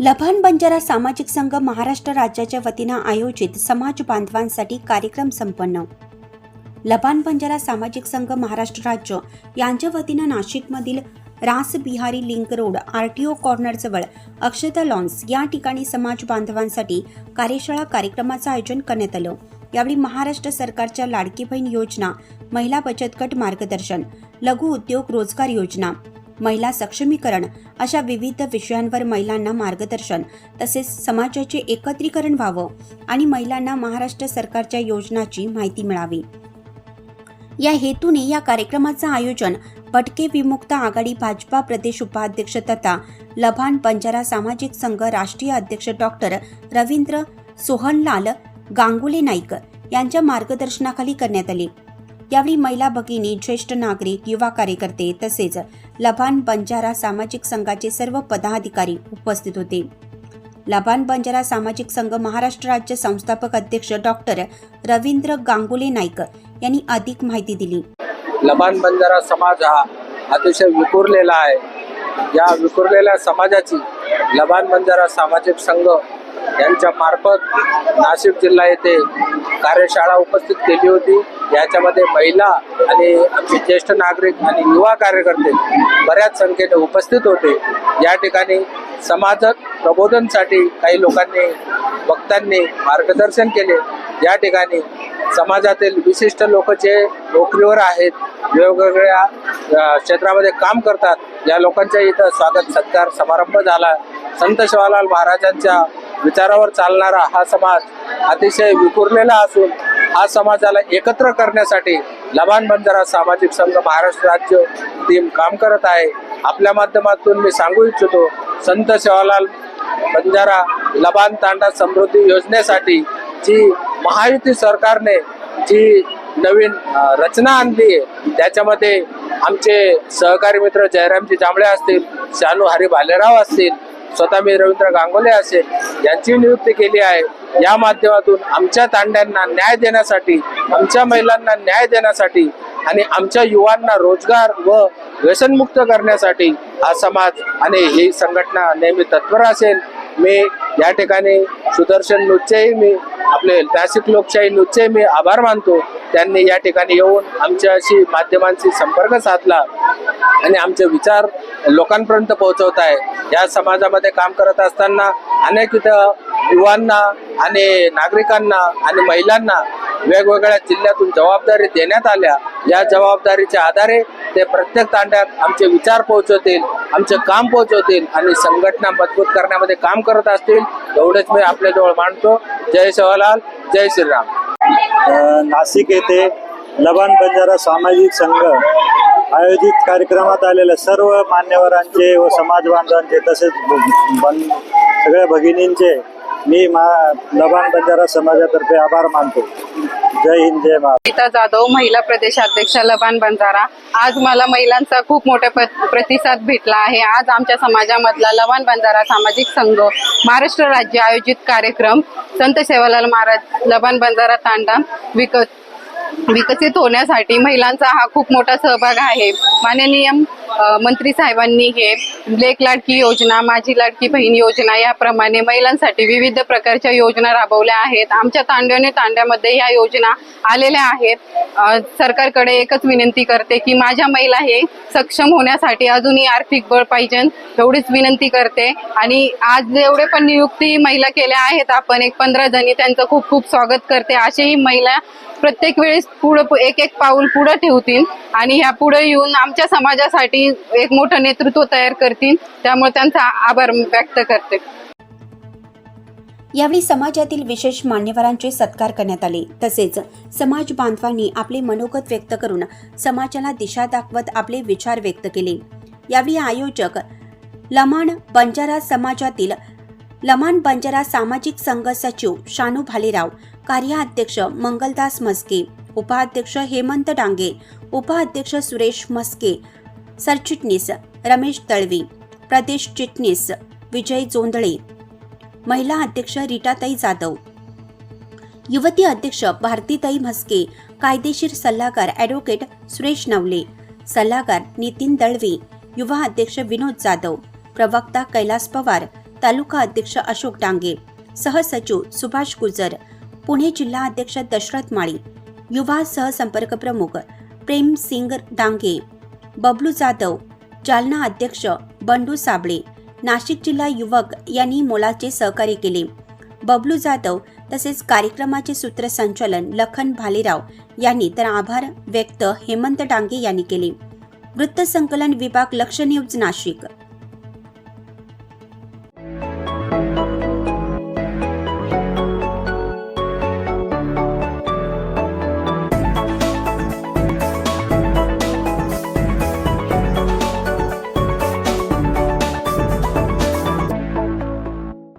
लभान बंजारा सामाजिक संघ महाराष्ट्र राज्याच्या वतीनं आयोजित समाज बांधवांसाठी कार्यक्रम संपन्न. लभान बंजारा सामाजिक संघ महाराष्ट्र राज्य यांच्या वतीनं नाशिकमधील Rasbihari link road R T O कॉर्नरजवळ Akshata lawns या ठिकाणी समाज बांधवांसाठी कार्यशाळा कार्यक्रमाचं आयोजन करण्यात आलं. यावेळी महाराष्ट्र सरकारच्या लाडकी बहीण योजना महिला बचत गट मार्गदर्शन लघु उद्योग रोजगार योजना महिला सक्षमीकरण अशा विविध विषयांवर महिलांना मार्गदर्शन तसेच समाजाचे एकत्रीकरण व्हावं आणि महिलांना महाराष्ट्र सरकारच्या योजनाची माहिती मिळावी. या हेतूने या कार्यक्रमाचं आयोजन भटके विमुक्त आघाडी भाजपा प्रदेश उपाध्यक्ष तथा लभान बंजारा सामाजिक संघ राष्ट्रीय अध्यक्ष डॉक्टर रवींद्र सोहनलाल गांगुले नाईक यांच्या मार्गदर्शनाखाली करण्यात आले. यावेळी महिला भगिनी ज्येष्ठ नागरिक युवा कार्यकर्ते तसेच लभान बंजारा सामाजिक संघाचे सर्व पदाधिकारी उपस्थित होते. लभान बंजारा सामाजिक संघ महाराष्ट्र राज्य संस्थापक अध्यक्ष डॉक्टर रवींद्र गांगुले नाईक यांनी अधिक माहिती दिली. लबान बंजारा समाज हा अतिशय विखुरलेला आहे. या विखुरलेल्या समाजाची लबान बंजारा सामाजिक संघ यांच्या मार्फत नाशिक जिल्हा येथे कार्यशाळा उपस्थित केली होती. याच्यामध्ये महिला आणि आमचे ज्येष्ठ नागरिक आणि युवा कार्यकर्ते बऱ्याच संख्येने उपस्थित होते. या ठिकाणी समाज प्रबोधनसाठी काही लोकांनी भक्तांनी मार्गदर्शन केले. या ठिकाणी समाजातील विशिष्ट लोक जे नोकरीवर आहेत वेगवेगळ्या क्षेत्रामध्ये काम करतात या लोकांच्या इथं स्वागत सत्कार समारंभ झाला. संत शिवालाल महाराजांच्या विचारावर चालणारा हा समाज अतिशय विखुरलेला असून हा समाजाला एकत्र करण्यासाठी लबान बंजारा सामाजिक संघ महाराष्ट्र राज्य टीम काम करत आहे. आपल्या माध्यमातून मी सांगू इच्छितो संत सेवालाल बंजारा लबान तांडा समृद्धी योजनेसाठी जी महायुती सरकारने जी नवीन रचना आणली आहे त्याच्यामध्ये आमचे सहकारी मित्र जयरामजी जांभळे असतील शानू हरी भालेराव असतील स्वतः मी रवींद्र गांगोले असेल यांची नियुक्ती केली आहे. या माध्यमातून आमच्या तांड्यांना न्याय देण्यासाठी आमच्या महिलांना न्याय देण्यासाठी आणि आमच्या युवांना रोजगार व व्यसनमुक्त करण्यासाठी हा समाज आणि ही संघटना नेहमी तत्पर असेल. मी या ठिकाणी सुदर्शन नुच्चेही मी आपले क्लासिक लोकशाही नुच्चे मी आभार मानतो. त्यांनी या ठिकाणी येऊन आमच्याशी माध्यमांशी संपर्क साधला आणि आमचे विचार लोकांपर्यंत पोहोचवत आहे या समाजामध्ये काम करत असताना अनेक इथं युवांना आणि नागरिकांना आणि महिलांना वेगवेगळ्या जिल्ह्यातून जबाबदारी देण्यात आल्या. या जबाबदारीच्या आधारे ते प्रत्येक तांड्यात आमचे विचार पोहोचवतील आमचे काम पोहोचवतील आणि संघटना मजबूत करण्यामध्ये काम करत असतील एवढेच मी आपल्याजवळ मांडतो जय शिवलाल जय श्रीराम. नाशिक येथे लबान बंजारा सामाजिक संघ आयोजित कार्यक्रमात आलेल्या सर्व मान्यवरांचे व समाज बांधवांचे तसेच बन सगळ्या भगिनींचे मी मा लबान बंजारा समाजातर्फे आभार मानतो. जय हिंद जय महाराष्ट्र. गीता जाधव महिला प्रदेशाध्यक्ष लबान बंजारा. आज मला महिलांचा खूप मोठा प्रतिसाद भेटला आहे. आज आमच्या समाजामधला लबान बंजारा सामाजिक संघ महाराष्ट्र राज्य आयोजित कार्यक्रम संत सेवालाल महाराज लबान बंजारा तांडा विक विकसित होण्यासाठी महिलांचा हा खूप मोठा सहभाग आहे. माननीय मंत्री साहेबांनी हे लेक लाडकी योजना माझी लाडकी बहीण योजना याप्रमाणे महिलांसाठी विविध प्रकारच्या योजना राबवल्या आहेत. आमच्या तांड्याने तांड्यामध्ये ह्या योजना आलेल्या आहेत. सरकारकडे एकच विनंती करते की माझ्या महिला हे सक्षम होण्यासाठी अजूनही आर्थिक बळ पाहिजे एवढीच विनंती करते. आणि आज जेवढे पण नियुक्ती महिला केल्या आहेत. आपण एक पंधरा जणी त्यांचं खूप खूप स्वागत करते. असेही महिला प्रत्येक वेळेस पुढं एक एक पाऊल पुढं ठेवतील आणि ह्या पुढे येऊन आमच्या समाजासाठी एक मोठं नेतृत्व तयार करतील त्यामुळे त्यांचा आभार व्यक्त करते. यावेळी समाजातील विशेष मान्यवरांचे सत्कार करण्यात आले. तसेच समाज बांधवांनी आपले मनोगत व्यक्त करून समाजाला दिशा दाखवत आपले विचार व्यक्त केले. यावेळी आयोजक लमाण बंजारा समाजातील लमान बंजारा सामाजिक संघ सचिव शानू भालेराव कार्याध्यक्ष मंगलदास मस्के उपाध्यक्ष हेमंत डांगे उपाध्यक्ष सुरेश मस्के सरचिटणीस रमेश दळवी प्रदेश चिटणीस विजय जोंधळे. महिला अध्यक्ष रीटाताई जाधव. युवती अध्यक्ष भारतीताई म्हस्के कायदेशीर सल्लागार ॲडव्होकेट सुरेश नवले सल्लागार नितीन दळवे युवा अध्यक्ष विनोद जाधव प्रवक्ता कैलास पवार तालुका अध्यक्ष अशोक डांगे सहसचिव सुभाष गुजर पुणे जिल्हा अध्यक्ष दशरथ माळी युवा सहसंपर्क प्रमुख प्रेम सिंग डांगे. बबलू जाधव जालना अध्यक्ष बंडू साबळे नाशिक जिल्हा युवक यांनी मोलाचे सहकार्य केले. बबलू जाधव तसेच कार्यक्रमाचे सूत्रसंचालन लखन भालेराव यांनी तर आभार व्यक्त हेमंत डांगे यांनी केले. वृत्तसंकलन विभाग लक्ष न्यूज नाशिक.